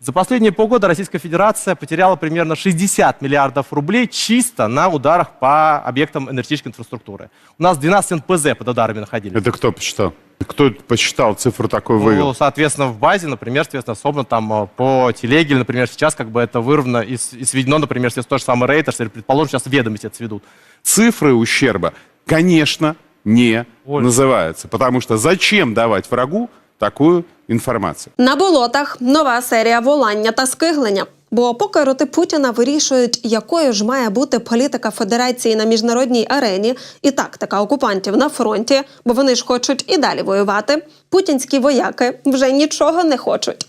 За последние полгода Российская Федерация потеряла примерно 60 миллиардов рублей чисто на ударах по объектам энергетической инфраструктуры. У нас 12 НПЗ под ударами находились. Это кто посчитал? Кто посчитал цифру такой Ну, вывел? соответственно, в базе, например, соответственно, особенно там э, по телеге, например, сейчас как бы это вырвано и, и сведено, например, если тот же самый Рейтерс, или, предположим, сейчас ведомости это сведут. Цифры ущерба, конечно, не Оль. называются. Потому что зачем давать врагу такую інформацію? На болотах нова серія волання та скиглення. Бо поки роти Путіна вирішують, якою ж має бути політика Федерації на міжнародній арені і тактика окупантів на фронті, бо вони ж хочуть і далі воювати. Путінські вояки вже нічого не хочуть.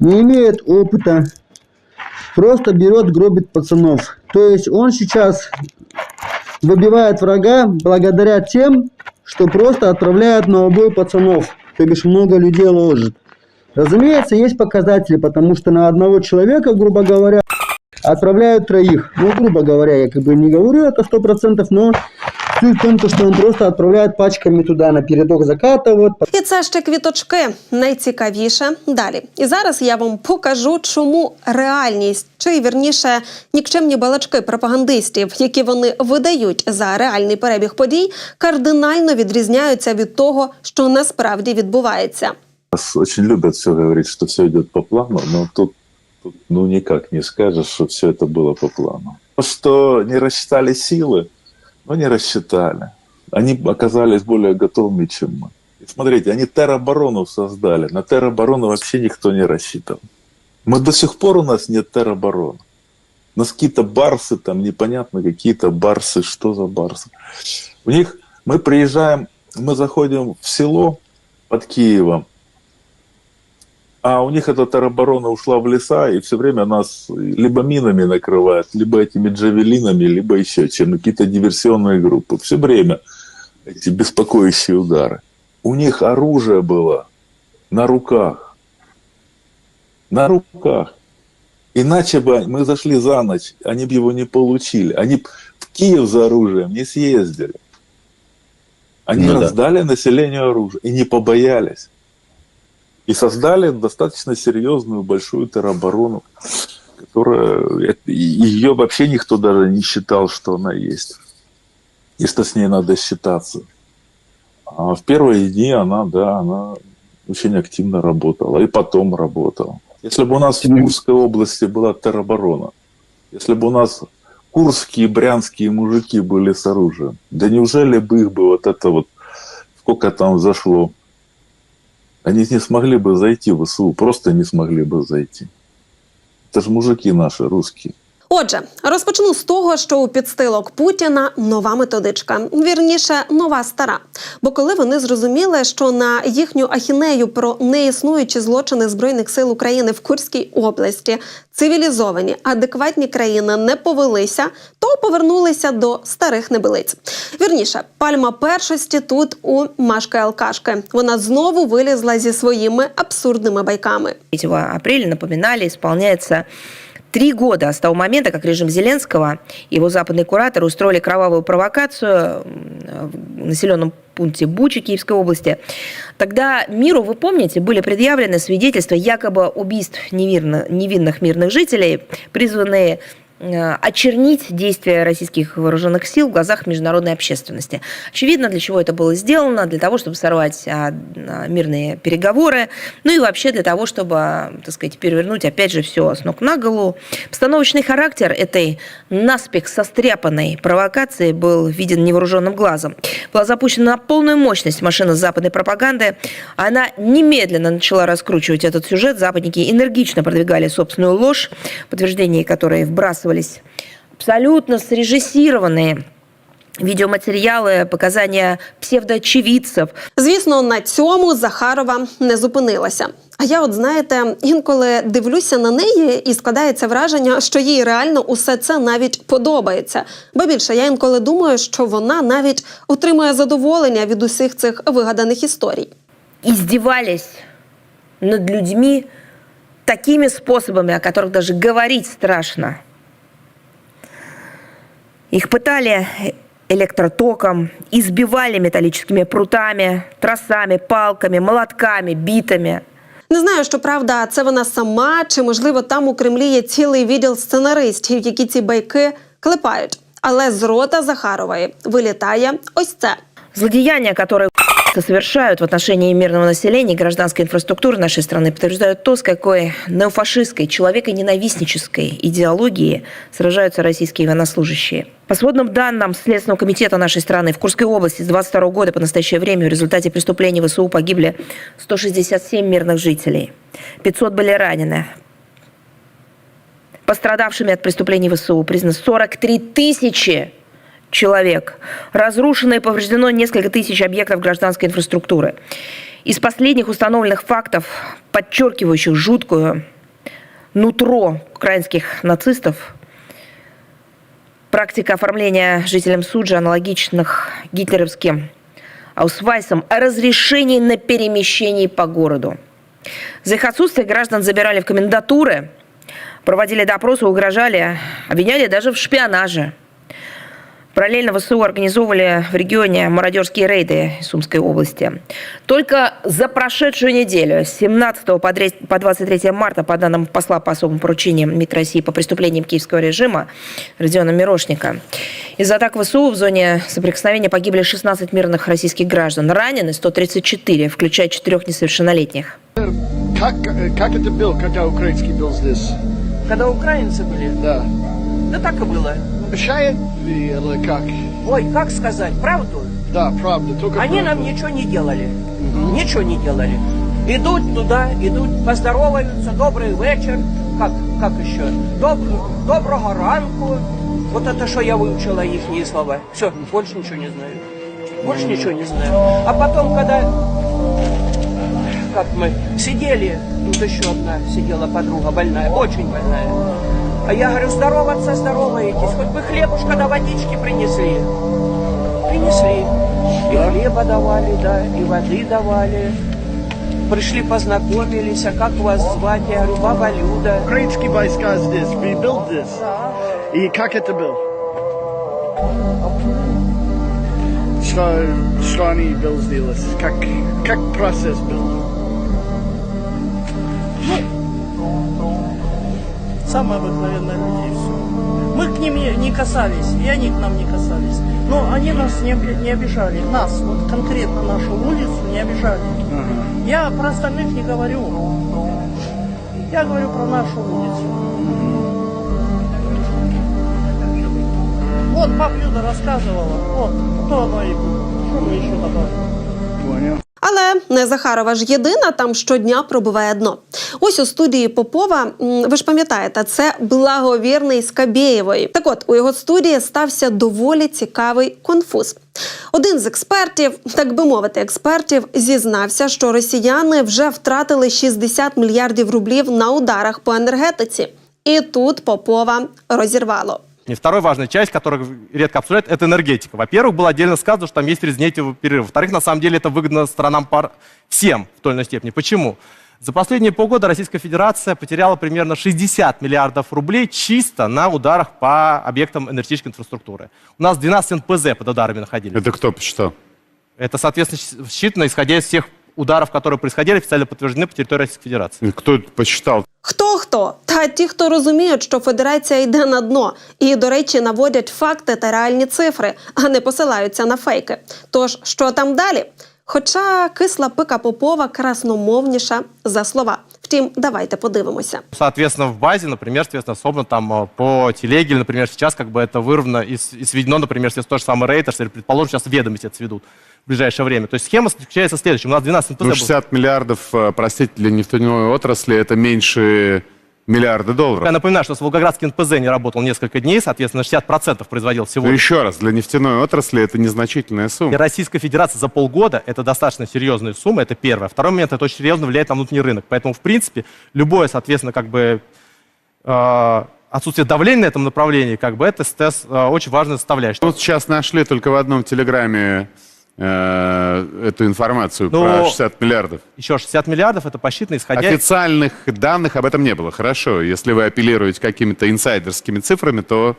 не имеет опыта, просто берет, гробит пацанов. То есть он сейчас выбивает врага благодаря тем, что просто отправляет на убой пацанов, то бишь много людей ложит. Разумеется, есть показатели, потому что на одного человека, грубо говоря, отправляют троих. Ну, грубо говоря, я как бы не говорю это сто процентов, но суть в том, то, что он просто отправляет пачками туда на передок заката, вот, І це ще квіточки. Найцікавіше далі. І зараз я вам покажу, чому реальність, чи вірніше нікчемні балачки пропагандистів, які вони видають за реальний перебіг подій, кардинально відрізняються від того, що насправді відбувається. Нас очень любят все говорить, что все идет по плану, но тут, тут ну никак не скажешь, что все это было по плану. То, что не рассчитали силы, ну не рассчитали. Они оказались более готовыми, чем мы. И смотрите, они тероборону создали. На тероборону вообще никто не рассчитывал. Мы до сих пор у нас нет теробороны. У нас какие-то барсы там, непонятно какие-то барсы, что за барсы. У них, мы приезжаем, мы заходим в село под Киевом, а у них эта тероборона ушла в леса, и все время нас либо минами накрывают, либо этими джавелинами, либо еще чем, какие-то диверсионные группы. Все время эти беспокоящие удары. У них оружие было на руках. На руках. Иначе бы мы зашли за ночь, они бы его не получили. Они в Киев за оружием не съездили. Они Ну да. раздали населению оружие и не побоялись. И создали достаточно серьезную большую тероборону, которая ее вообще никто даже не считал, что она есть. И что с ней надо считаться. А в первые дни она, да, она очень активно работала. И потом работала. Если бы у нас в Курской области была тероборона, если бы у нас курские, брянские мужики были с оружием, да неужели бы их бы вот это вот, сколько там зашло, они не смогли бы зайти в СУ, просто не смогли бы зайти. Это же мужики наши, русские. Отже, розпочну з того, що у підстилок Путіна нова методичка, вірніше, нова стара. Бо коли вони зрозуміли, що на їхню ахінею про неіснуючі злочини збройних сил України в Курській області цивілізовані, адекватні країни не повелися, то повернулися до старих небилиць. Вірніше, пальма першості тут у Машки Алкашки. Вона знову вилізла зі своїми абсурдними байками. 3 апреля, напоминали, исполняется три года с того момента, как режим Зеленского и его западные кураторы устроили кровавую провокацию в населенном пункте Бучи Киевской области. Тогда миру, вы помните, были предъявлены свидетельства якобы убийств невинно- невинных мирных жителей, призванные очернить действия российских вооруженных сил в глазах международной общественности. Очевидно, для чего это было сделано, для того, чтобы сорвать а, а, мирные переговоры, ну и вообще для того, чтобы, так сказать, перевернуть опять же все с ног на голову. Постановочный характер этой наспех состряпанной провокации был виден невооруженным глазом. Была запущена на полную мощность машина западной пропаганды. Она немедленно начала раскручивать этот сюжет. Западники энергично продвигали собственную ложь, подтверждения которой вбрасывались абсолютно срежиссированные видеоматериалы, показания псевдоочевидцев. Звісно, на цьому Захарова не зупинилася. А я, от знаєте, інколи дивлюся на неї і складається враження, що їй реально усе це навіть подобається. Бо більше я інколи думаю, що вона навіть отримує задоволення від усіх цих вигаданих історій. издевались над людьми такими способами, о которых даже говорить страшно. Их пытали электротоком, избивали металлическими прутами, тросами, палками, молотками, битами. Не знаю, що правда, це вона сама, чи можливо там у Кремлі є цілий відділ сценаристів, які ці байки клепають. Але з рота Захарової вилітає ось це. Злодеяния, которые совершают в отношении мирного населения и гражданской инфраструктуры нашей страны, подтверждают то, с какой неофашистской, человеконенавистнической идеологией сражаются российские военнослужащие. По сводным данным Следственного комитета нашей страны, в Курской области с 22 года по настоящее время в результате преступлений ВСУ погибли 167 мирных жителей. 500 были ранены. Пострадавшими от преступлений ВСУ признано 43 тысячи человек. Разрушено и повреждено несколько тысяч объектов гражданской инфраструктуры. Из последних установленных фактов, подчеркивающих жуткую нутро украинских нацистов, практика оформления жителям Суджи аналогичных гитлеровским аусвайсам о разрешении на перемещение по городу. За их отсутствие граждан забирали в комендатуры, проводили допросы, угрожали, обвиняли даже в шпионаже – Параллельно ВСУ организовывали в регионе мародерские рейды Сумской области. Только за прошедшую неделю, с 17 по 23 марта, по данным посла по особым поручениям МИД России по преступлениям киевского режима Родиона Мирошника, из атак ВСУ в зоне соприкосновения погибли 16 мирных российских граждан, ранены 134, включая четырех несовершеннолетних. Как, как это был, когда украинский был здесь? Когда украинцы были? Да. Да так и было. Ли или как? Ой, как сказать, правду? Да, правда. Только Они правда. нам ничего не делали. Ничего не делали. Идут туда, идут, поздороваются, добрый вечер. Как, как еще? Доб, доброго ранку. Вот это, что я выучила их слова. Все, больше ничего не знаю. Больше ничего не знаю. А потом, когда как мы сидели, тут еще одна сидела подруга больная, очень больная. А я говорю, здороваться, здороваетесь, хоть бы хлебушка да водички принесли. Принесли. И хлеба давали, да, и воды давали. Пришли, познакомились, а как вас звать? Я говорю, баба Люда. Украинские войска здесь, we built this. И как это был? Что, что они был сделать? Как, как процесс был? Самые обыкновенные люди и все. Мы к ним не- касались, и они к нам не касались. Но они нас не, не обижали. Нас, вот конкретно нашу улицу, не обижали. Я про остальных не говорю. Я говорю про нашу улицу. Вот баб Люда рассказывала. Вот, то оно и было. Что мы еще добавим? Понял. Але не Захарова ж єдина там щодня пробиває дно. Ось у студії Попова, ви ж пам'ятаєте, це благовірний Скабєєвої. Так от у його студії стався доволі цікавий конфуз. Один з експертів, так би мовити, експертів, зізнався, що росіяни вже втратили 60 мільярдів рублів на ударах по енергетиці. І тут Попова розірвало. И второй важная часть, которую редко обсуждают, это энергетика. Во-первых, было отдельно сказано, что там есть трездневый перерыв. Во-вторых, на самом деле это выгодно сторонам пар всем в той или иной степени. Почему? За последние полгода Российская Федерация потеряла примерно 60 миллиардов рублей чисто на ударах по объектам энергетической инфраструктуры. У нас 12 НПЗ под ударами находились. Это кто посчитал? Это, соответственно, считано, исходя из всех ударов, которые происходили, официально подтверждены по территории Российской Федерации. Кто это посчитал? Хто хто? Та ті, хто розуміють, що федерація йде на дно, і, до речі, наводять факти та реальні цифри, а не посилаються на фейки. Тож, що там далі? Хоча кисла пика Попова красномовніша за слова. Втім, давайте подивимося. Соответственно, в базе, например, соответственно, собрано там э, по телеге, или, например, сейчас как бы это вырвано и, с- и сведено, например, если тот же самый Рейтерс, или, предположим, сейчас ведомости это сведут в ближайшее время. То есть схема заключается в следующем. У нас 12 НПЗ Ну, было. 60 миллиардов, э, простите, для нефтяной отрасли это меньше миллиарда долларов. Я напоминаю, что Волгоградский НПЗ не работал несколько дней, соответственно, 60% производил всего. Но еще раз, для нефтяной отрасли это незначительная И сумма. Российская Федерация за полгода – это достаточно серьезная сумма, это первое. Второй момент – это очень серьезно влияет на внутренний рынок. Поэтому, в принципе, любое, соответственно, как бы э, отсутствие давления на этом направлении, как бы это СТС э, очень важная составляющая. Вот сейчас нашли только в одном телеграме э, эту информацию Ну, про 60 миллиардов. Еще 60 миллиардов – это посчитано, исходя Официальных данных об этом не было. Хорошо, если вы апеллируете какими-то инсайдерскими цифрами, то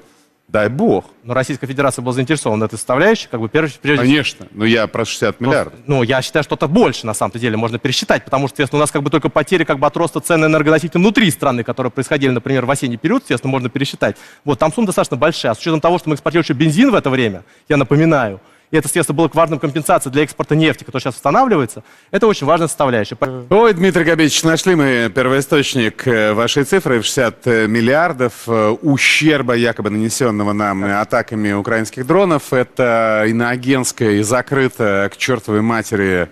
Дай бог. Но Российская Федерация была заинтересована этой составляющей, как бы прежде, Конечно. Но я про 60 миллиардов. Ну, я считаю, что это больше, на самом-то деле, можно пересчитать, потому что, естественно, у нас как бы только потери как бы от роста цен на энергоносители внутри страны, которые происходили, например, в осенний период, естественно, можно пересчитать. Вот, там сумма достаточно большая. А с учетом того, что мы экспортируем еще бензин в это время, я напоминаю, и это, естественно, было важным компенсацией для экспорта нефти, которая сейчас восстанавливается, это очень важная составляющая. Ой, Дмитрий Габич, нашли мы первоисточник э, вашей цифры в 60 миллиардов э, ущерба, якобы нанесенного нам атаками украинских дронов. Это иноагентское и закрытое к чертовой матери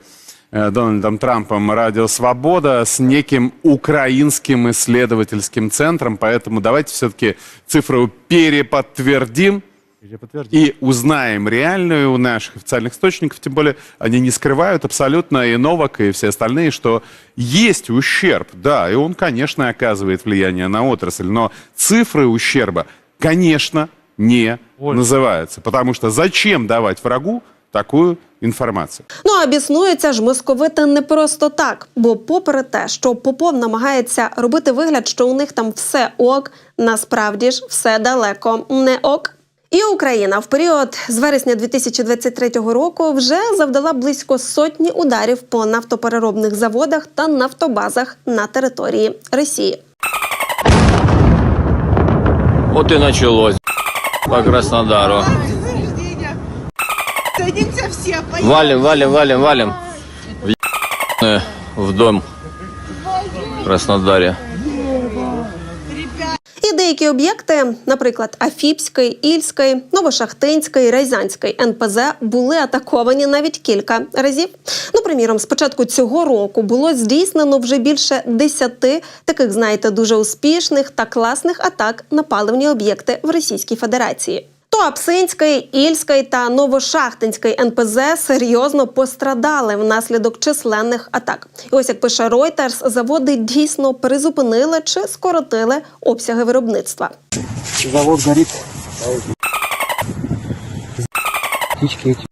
э, Дональдом Трампом «Радио Свобода» с неким украинским исследовательским центром. Поэтому давайте все-таки цифру переподтвердим и узнаем реальную у наших официальных источников, тем более они не скрывают абсолютно и Новак, и все остальные, что есть ущерб, да, и он, конечно, оказывает влияние на отрасль, но цифры ущерба, конечно, не Оль. называются, потому что зачем давать врагу такую інформацію. Ну а біснуються ж московити не просто так. Бо, попри те, що Попов намагається робити вигляд, що у них там все ок, насправді ж все далеко не ок. І Україна в період з вересня 2023 року вже завдала близько сотні ударів по нафтопереробних заводах та нафтобазах на території Росії. Вот и началось по Краснодару. Садимся все, поехали. Валим, валим, валим, валим. В, в дом в Краснодаре. Деякі об'єкти, наприклад, Афіпський, Ільський, Новошахтинський, Райзанський НПЗ, були атаковані навіть кілька разів. Ну, приміром, з початку цього року було здійснено вже більше десяти таких, знаєте, дуже успішних та класних атак на паливні об'єкти в Російській Федерації. То Апсинський, Ільський та Новошахтинський НПЗ серйозно пострадали внаслідок численних атак. І ось як пише Reuters, заводи дійсно призупинили чи скоротили обсяги виробництва. Завод горит. Птички эти.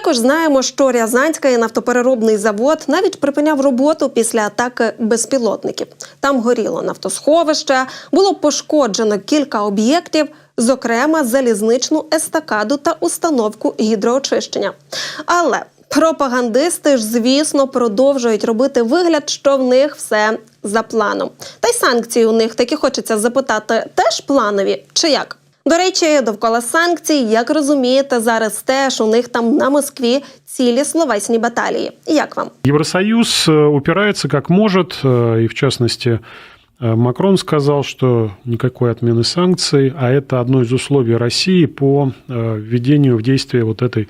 Також знаємо, що Рязанський нафтопереробний завод навіть припиняв роботу після атаки безпілотників. Там горіло нафтосховище, було пошкоджено кілька об'єктів, зокрема залізничну естакаду та установку гідроочищення. Але пропагандисти ж, звісно, продовжують робити вигляд, що в них все за планом. Та й санкції у них таки хочеться запитати, теж планові чи як? До речі, довкола санкцій, як розумієте, зараз теж у них там на Москві цілі словесні баталії. Як вам? Евросоюз э, упирается как может, э, и в частности э, Макрон сказал, что никакой отмены санкций, а это одно из условий России по э, введению в действие вот этой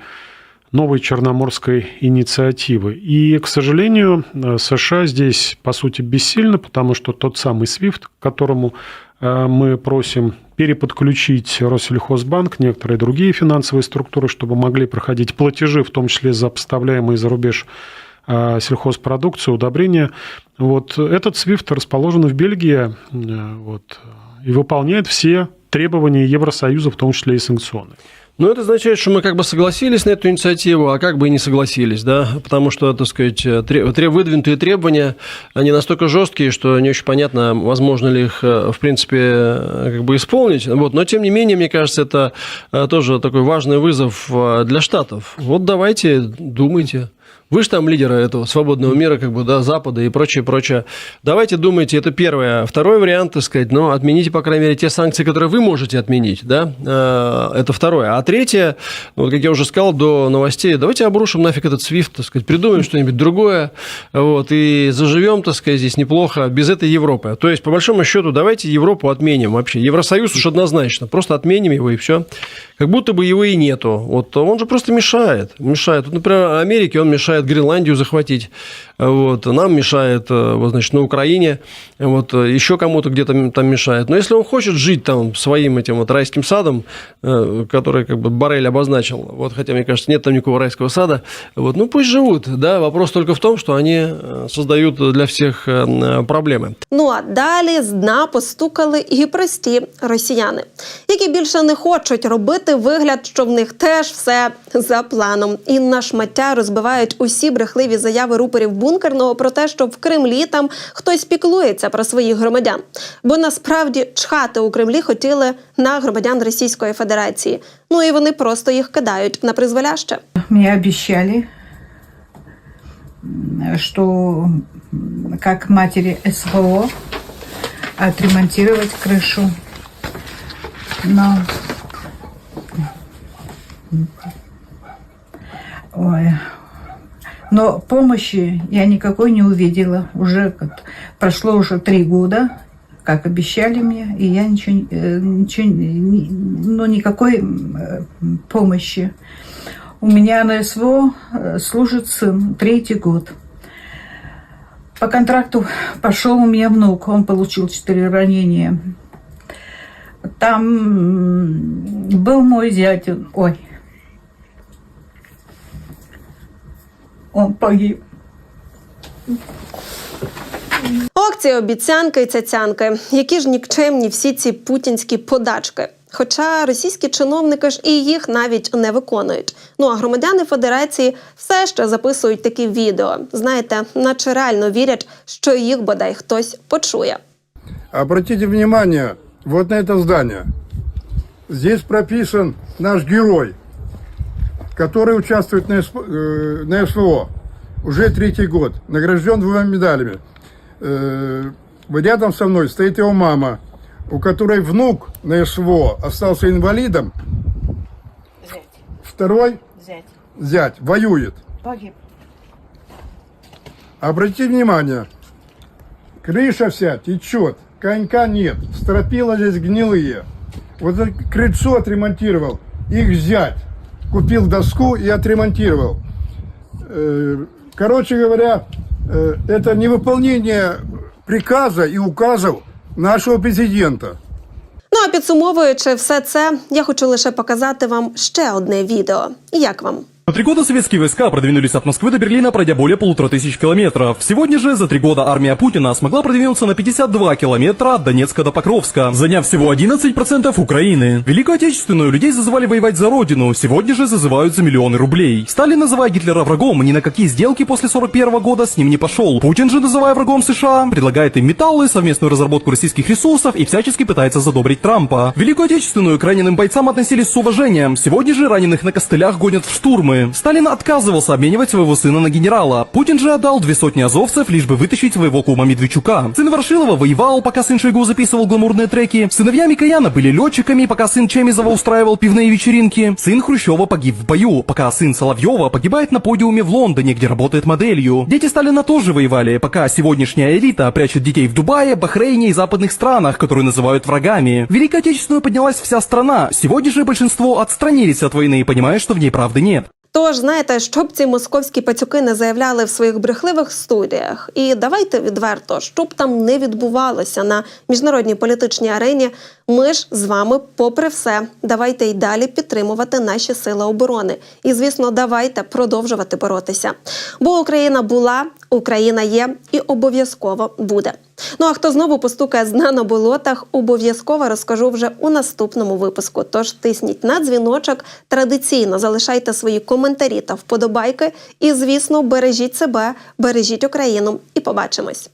новой черноморской инициативы. И, к сожалению, э, США здесь, по сути, бессильны, потому что тот самый SWIFT, к которому э, мы просим переподключить Россельхозбанк, некоторые другие финансовые структуры, чтобы могли проходить платежи, в том числе за поставляемые за рубеж э, сельхозпродукцию, удобрения. Вот этот SWIFT расположен в Бельгии вот, и выполняет все требования Евросоюза, в том числе и санкционные. Ну, это означает, что мы как бы согласились на эту инициативу, а как бы и не согласились, да, потому что, так сказать, тре- выдвинутые требования, они настолько жесткие, что не очень понятно, возможно ли их, э, в принципе, э, как бы исполнить, вот, но, тем не менее, мне кажется, это э, тоже такой важный вызов э, для Штатов. Вот давайте, думайте. Вы же там лидеры этого свободного мира, как бы, да, Запада и прочее, прочее. Давайте думайте, это первое. Второй вариант, так сказать, ну, отмените, по крайней мере, те санкции, которые вы можете отменить, да, Э, это второе. А третье, ну, вот, как я уже сказал до новостей, давайте обрушим нафиг этот SWIFT, так сказать, придумаем что-нибудь другое, вот, и заживем, так сказать, здесь неплохо без этой Европы. То есть, по большому счету, давайте Европу отменим вообще. Евросоюз уж однозначно, просто отменим его и все Как будто бы его и нету. Вот он же просто мешает. Мешает. Вот, например, Америке он мешает Гренландию захватить. Вот. Нам мешает, э, вот, значит, на Украине. Вот. э, Еще кому-то где-то там мешает. Но если он хочет жить там своим этим вот райским садом, э, который как бы Барель обозначил, вот, хотя, мне кажется, нет там никакого райского сада, вот, ну пусть живут. Да? Вопрос только в том, что они э, создают для всех э, проблемы. Ну а далі з дна постукали і прості росіяни, які більше не хочуть робити вигляд, що в них теж все за планом, і на шмаття розбивають усі брехливі заяви рупорів бункерного про те, що в Кремлі там хтось піклується про своїх громадян. Бо насправді чхати у Кремлі хотіли на громадян Російської Федерації. Ну і вони просто їх кидають на призволяще. Мне обещали, м, что м, как СВО отремонтировать крышу. Но Ой. Но помощи я никакой не увидела. Уже прошло уже три года, как обещали мне, и я ничего, э, ничего ну, никакой э, помощи. У меня на СВО служит сын, третий год. По контракту пошел у меня внук, он получил четыре ранения. Там был мой зять, ой, он погиб. Ох, ці обіцянки і цяцянки, які ж нікчемні всі ці путінські подачки. Хоча російські чиновники ж і їх навіть не виконують. Ну а громадяни Федерації все ще записують такі відео. Знаєте, наче реально вірять, що їх бодай хтось почує. Обратите внимание вот на это здание. Здесь прописан наш герой, который участвует на, СП- э, на СВО уже третий год, награжден двумя медалями. Э, Рядом со мной стоит его мама, у которой внук на СВО остался инвалидом, второй Зять зять воюет. погиб. Обратите внимание, крыша вся течет, конька нет, стропила здесь гнилые. Вот это крыльцо отремонтировал, их зять. Купил доску и отремонтировал. Э, Короче говоря, э, это невыполнение приказа и указов нашего президента. Ну а підсумовуючи все це, я хочу лише показати вам ще одне відео. Як вам? За три года советские войска продвинулись от Москвы до Берлина, пройдя более полутора тысяч километров. Сегодня же за три года армия Путина смогла продвинуться на 52 километра от Донецка до Покровска, заняв всего 11% Украины. Великую Отечественную людей зазывали воевать за родину, сегодня же зазывают за миллионы рублей. Сталин, называя Гитлера врагом, ни на какие сделки после 41 года с ним не пошел. Путин же, называя врагом США, предлагает им металлы, совместную разработку российских ресурсов и всячески пытается задобрить Трампа. Великую Отечественную к раненым бойцам относились с уважением. Сегодня же раненых на костылях гонят в штурмы. Сталин отказывался обменивать своего сына на генерала. Путин же отдал две сотни азовцев, лишь бы вытащить своего кума Медведчука. Сын Ворошилова воевал, пока сын Шойгу записывал гламурные треки. Сыновья Микояна были летчиками, пока сын Чемизова устраивал пивные вечеринки. Сын Хрущева погиб в бою, пока сын Соловьева погибает на подиуме в Лондоне, где работает моделью. Дети Сталина тоже воевали, пока сегодняшняя элита прячет детей в Дубае, Бахрейне и западных странах, которые называют врагами. В Отечественную поднялась вся страна. Сегодня же большинство отстранились от войны, понимая, что в ней правды нет. Тож, знаєте, щоб ці московські пацюки не заявляли в своїх брехливих студіях, і давайте відверто, щоб там не відбувалося на міжнародній політичній арені, ми ж з вами, попри все, давайте й далі підтримувати наші сили оборони. І, звісно, давайте продовжувати боротися. Бо Україна була, Україна є і обов'язково буде. Ну а хто знову постукає з на болотах, обов'язково розкажу вже у наступному випуску. Тож тисніть на дзвіночок, традиційно залишайте свої коментарі та вподобайки. І, звісно, бережіть себе, бережіть Україну і побачимось.